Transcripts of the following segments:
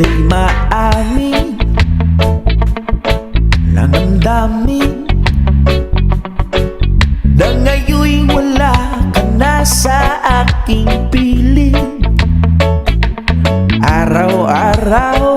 di maamin ng damdamin na wala ka sa aking piling araw-araw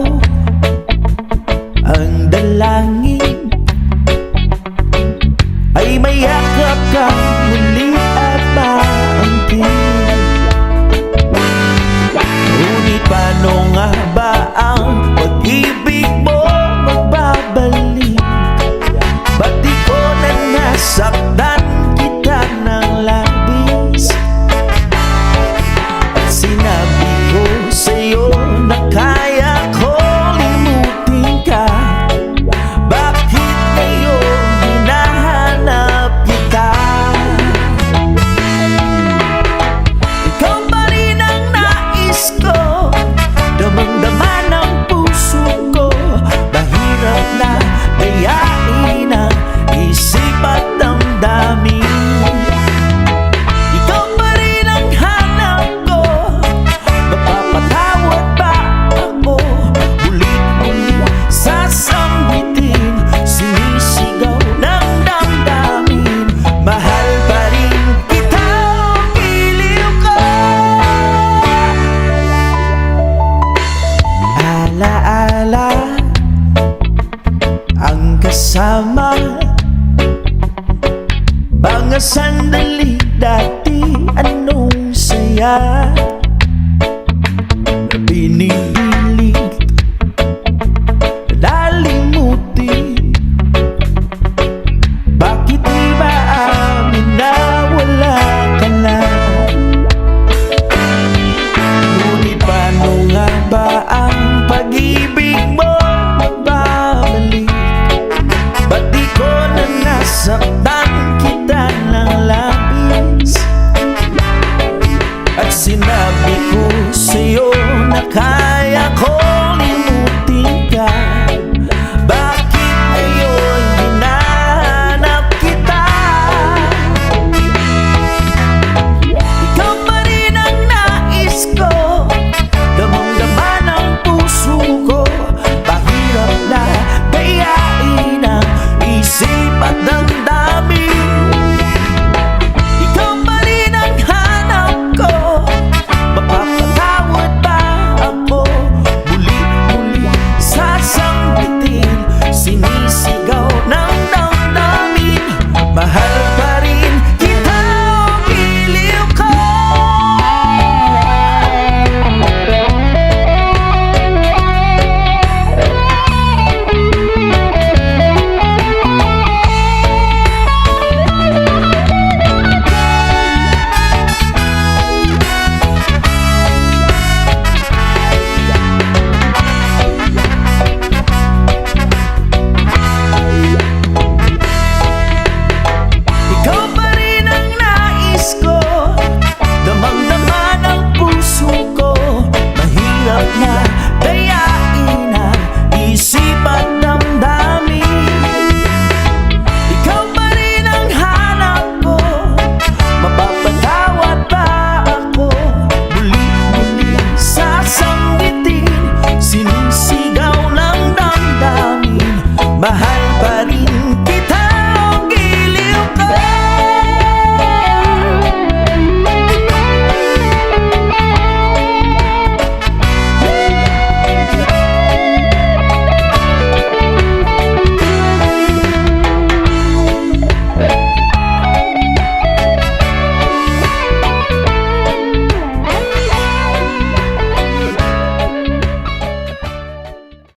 kasama. Mga sandali dati Anong saya